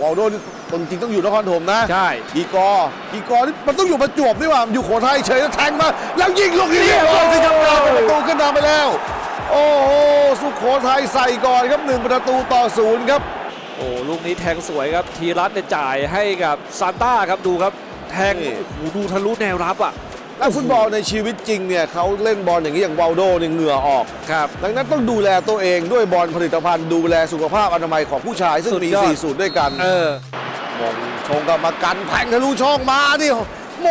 วอลโดนี่จริงๆต้องอยู่นครปฐมนะใช่ กีกอกีกอนี่มันต้องอยู่ประจวบนี่หว่ามันอยู่โขทัยเฉยแล้วแทงมา แล้วยิงลูกนี้เรียบร้อยสิครับกลายเป็นประตูขึ้นนำไปแล้ว โอ้โหสุโขทัยใส่ก่อนครับหนึ่งประตูต่อศูนย์ครับ โอ้ลูกนี้แทงสวยครับ ทีรัตเนี่ยจ่ายให้กับซานต้าครับดูครับ แทงนี่ โอ้โหดูทะลุแนวรับอะ นักฟุตบอลในชีวิตจริงเนี่ยเขาเล่นบอลอย่างนี้อย่างวาลโดเนี่ยเหงื่อออก ครับ ดังนั้นต้องดูแลตัวเองด้วยบอลผลิตภัณฑ์ดูแลสุขภาพอนามัยของผู้ชาย ซึ่งสุดมียอด สี่สูตรด้วยกันเออมงชงกรรมกันแทงทะลุช่องมาดิโม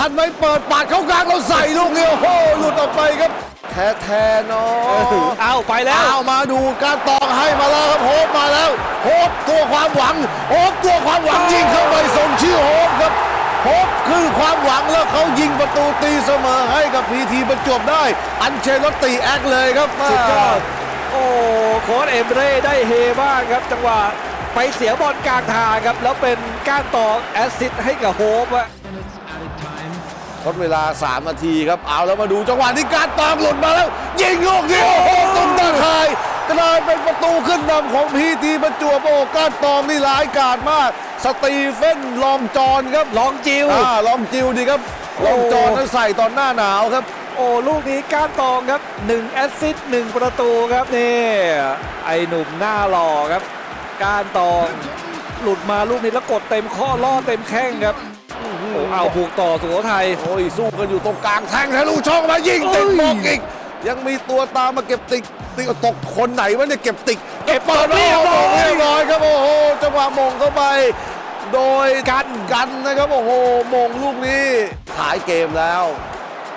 หันไปเปิดปาดเข้ากลางเราใส่ลูกนี้โอ้โหหลุดออกไปครับ แท้แท้ๆเนาะ เอาไปแล้ว เอามาดูการตองให้มาแล้วครับโฮปมาแล้วโฮปตัวความหวังโฮปตัวความหวังยิงเข้าไปสมชื่อโฮปครับ โฮปคือความหวังแล้วเขายิงประตูตีเสมอให้กับพีทีบรรจวบได้ อันเชลอตติแอคเลยครับสุดยอดโอ้โค้ชเอมเร่ได้เฮบ้างครับ จังหวะไปเสียบอลกลางทางครับ แล้วเป็นก้านต่อแอสซิสต์ให้กับโฮปอะทดเวลา 3 นาทีครับ เอาแล้วมาดูจังหวะที่การตามหลุดมาแล้ว ยิงลูกนี้โอ้โหตุ้มตาข่ายกลายเป็นประตูขึ้นนำของพีทีประจวบโอ้การตองนี่ร้ายกาจมาก สตีเฟนลองจอนครับลองจิวอ่าลองจิวดีครับลองจอนนั้นใส่ตอนหน้าหนาวครับ โอ้ลูกนี้ก้านตองครับ1แอสซิสต์1ประตูครับนี่ไอหนุ่มหน้าหล่อครับ ก้านตอง หลุดมาลูกนี้แล้วกดเต็มข้อล่อเต็มแข้งครับโอ้เอาบุกต่อสุโขทัยโอ้ยสู้กันอยู่ตรงกลางแทงทะลุช่องมายิงติดเอ้ยบล็อกอีกยังมีตัวตามมาเก็บติก ติกตกคนไหนวะเนี่ยเก็บติกเก็บเปิดเรียบร้อยเรียบร้อยครับโอ้โหจังหวะมงเข้าไป โดยกันกันนะครับโอ้โหมงลูกนี้ถ่ายเกมแล้ว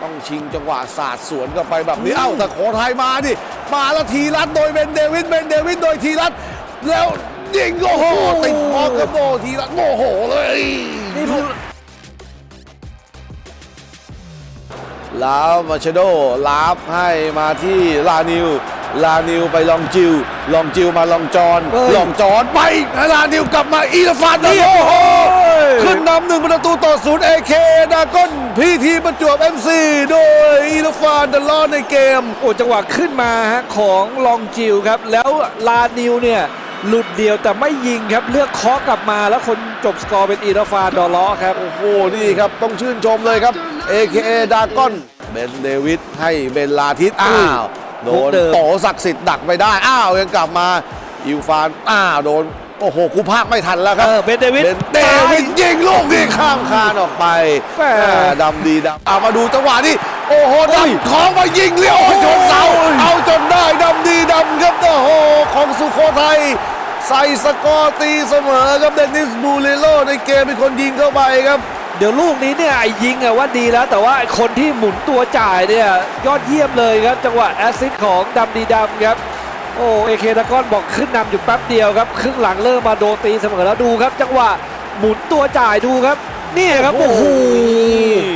ต้องชิงจังหวะสาดสวนกลับไปแบบนี้เอ้าแต่โขทัยมาดิมาแล้วทีรัตโดยเบนเดวิดเบนเดวิดโดยทีรัตแล้วยิงโอ้โหติดบล็อกครับโอ้ทีรัตโมโหเลยนี่ลูกแล้วมาเชโดลาบให้มาที่ลานิว ลานิวไปลองจิว ลองจิวมาลองจอน เฮ้ยลองจอนไปลานิวกลับมาอีลฟานเรียบโอ้โหร้อยขึ้นนำหนึ่งประตูต่อศูนย์เอเคดากอนพีทีประจวบเอ็มซีโดยอีลฟานเดลอนในเกม โอ้จังหวะขึ้นมาฮะของลองจิวครับ แล้วลานิวเนี่ย หลุดเดียวแต่ไม่ยิงครับ เลือกเคาะกลับมาแล้วคนจบสกอร์เป็นอีราฟานดอลเลาะครับ โอ้โห นี่ครับ ต้องชื่นชมเลยครับ AKA ดากอน เบนเดวิดให้เบนลาทิสอ้าว โดพวนกเดิมโตศักดิ์สิทธิ์ดักไปได้ อ้าวยังกลับมาอิวฟานอ้าวโดน โอ้โหกูภาคไม่ทันแล้วคเอรับอเบนเดวิด เบนเดวิดยิงลูกนี่ข้ามคานออกไปแหม่แหม่ดำดีดำเอามาดูจังหวะนี้ โอ้โหโอ้ยดำท้องมายิงเลี้ยวชนเสาโอ้ยเอาจนได้ดำดีดำครับโอ้โหของสุโขทัยใส่สกอร์ตีเสมอครับเดนิสบูเลโลในเกมเป็นคนยิงเข้าไปครับ เดี๋ยวลูกนี้เนี่ยไอ้ยิงอะว่าดีแล้ว แต่ว่าไอ้คนที่หมุนตัวจ่ายเนี่ยยอดเยี่ยมเลยครับ จังหวะแอสซิสต์ของดำดีดำครับ โอ้เอเคดากอนบอกขึ้นนำอยู่แป๊บเดียวครับ ครึ่งหลังเริ่มมาโดนตีเสมอแล้วดูครับ จังหวะหมุนตัวจ่ายดูครับ เนี่ยครับโอ้โอ้โหโห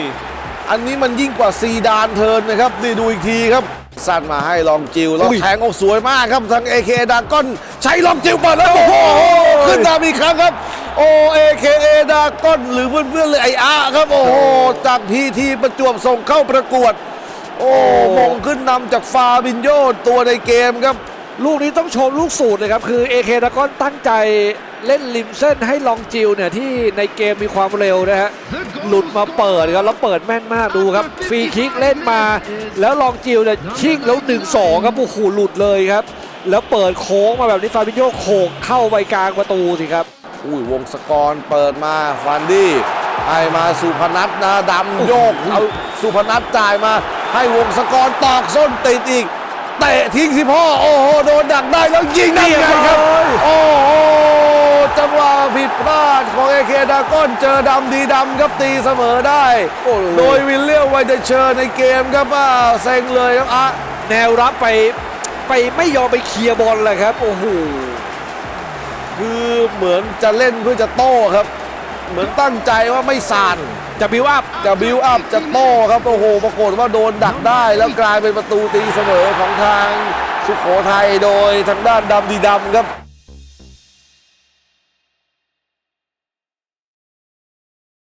อันนี้มันยิ่งกว่าซีดานเทิร์นนะครับนี่ดูอีกทีครับสั้นมาให้ลองจิวแล้วอุ้ยแทงออกสวยมากครับทาง AK ดากอนใช้ลองจิวเปิดแล้วโอ้โหขึ้นตามอีกครั้งครับ โอ AKA ดากอนหรือเพื่อนๆเลยไออาครับ โอ้โหจากพีทีประจวบส่งเข้าประกวด โอ้มงขึ้นนำจากฟาบินโยตัวในเกมครับ ลูกนี้ต้องชมลูกสูตรเลยครับ คือเอเคดากอนตั้งใจเล่นริมเส้นให้ลองจิวเนี่ยที่ในเกมมีความเร็วนะฮะหลุดมาเปิดครับแล้วเปิดแม่นมากดูครับ ฟรีคิกเล่นมา แล้วลองจิวเนี่ยชิ่งแล้วหนึ่งสองครับโอ้โหหลุดเลยครับ แล้วเปิดโค้งมาแบบนี้ฟาบิโยโขกเข้าไปกลางประตูสิครับ อุ้ยวงศกรเปิดมาฟันดี้ให้มาสุพนัทนะดำโยกเอาสุพนัทจ่ายมา ให้วงศกรตอกส้นติดอีกเตะทิ้งสิพ่อ โอ้โหโดนดักได้แล้วยิงได้ไงครับเรียโอ้โหจังหวะผิดพลาดของเอเคดาก้อนเจอดำดีดำครับตีเสมอได้โโดยวิลเลียมไวเดเชอร์ในเกมครับอ้าเซ็งเลยครับอะแนวรับไปไปไม่ยอมไปเคลียร์บอลเลยครับ โอ้โห คือเหมือนจะเล่นเพื่อจะโต้ครับ เหมือนตั้งใจว่าไม่สานจะบิวอัพจะบิวอัพจะโต้ครับโอ้โหปรากฏว่าโดนดักได้ แล้วกลายเป็นประตูตีเสมอของทางสุโขทัยโดยทางด้านดำดีดำครับ